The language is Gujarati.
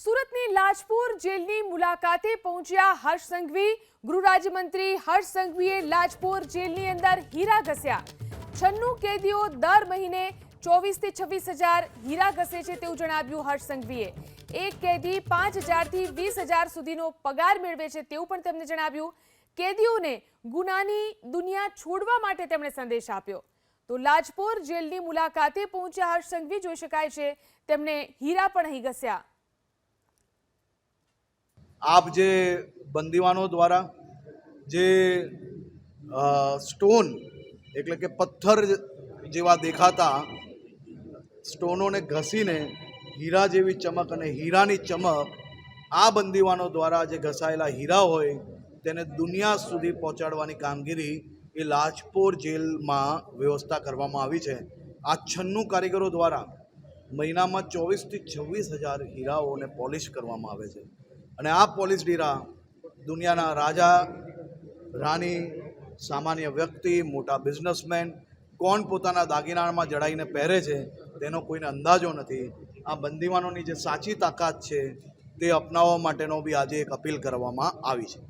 સુરતની લાજપુર જેલની મુલાકાતે પહોંચ્યા હર્ષ સંઘવી. ગૃહ રાજ્યમંત્રી હર્ષ સંઘવીએ લાજપુર જેલની અંદર હીરા ઘસ્યા. છન્નું કેદીઓ દર મહિને ચોવીસથી છવ્વીસ હજાર હીરા ઘસે છે તેવું જણાવ્યું હર્ષ સંઘવીએ. એક કેદી પાંચ હજારથી વીસ હજાર સુધીનો પગાર મેળવે છે તેવું પણ તેમણે જણાવ્યું. કેદીઓને ગુનાની દુનિયા છોડવા માટે તેમણે સંદેશ આપ્યો. તો લાજપોર જેલની મુલાકાતે પહોંચ્યા હર્ષ સંઘવી જોઈ શકાય છે, તેમણે હીરા પણ અહીં ઘસ્યા. આપ જે બંદીવાનો દ્વારા જે સ્ટોન એટલે કે પથ્થર જેવા દેખાતા, સ્ટોનોને ઘસીને હીરા જેવી ચમક અને હીરાની ચમક આ બંદીવાનો દ્વારા જે ઘસાયેલા હીરા હોય તેને દુનિયા સુધી પહોંચાડવાની કામગીરી એ લાજપોર જેલમાં વ્યવસ્થા કરવામાં આવી છે. આ છન્નું કારીગરો દ્વારા મહિનામાં ચોવીસથી છવ્વીસ હજાર હીરાઓને પોલિશ કરવામાં આવે છે. અને આ પોલીસ ડીરા, દુનિયાના રાજા, રાણી, સામાન્ય વ્યક્તિ, મોટા બિઝનેસમેન, કોણ પોતાના દાગીનામાં જડાઈને પહેરે છે, તેનો કોઈને અંદાજો નથી. આ બંદીવાનોની જે સાચી તાકાત છે, તે અપનાવવા માટેનો બી આજે એક અપીલ કરવામાં આવી છે.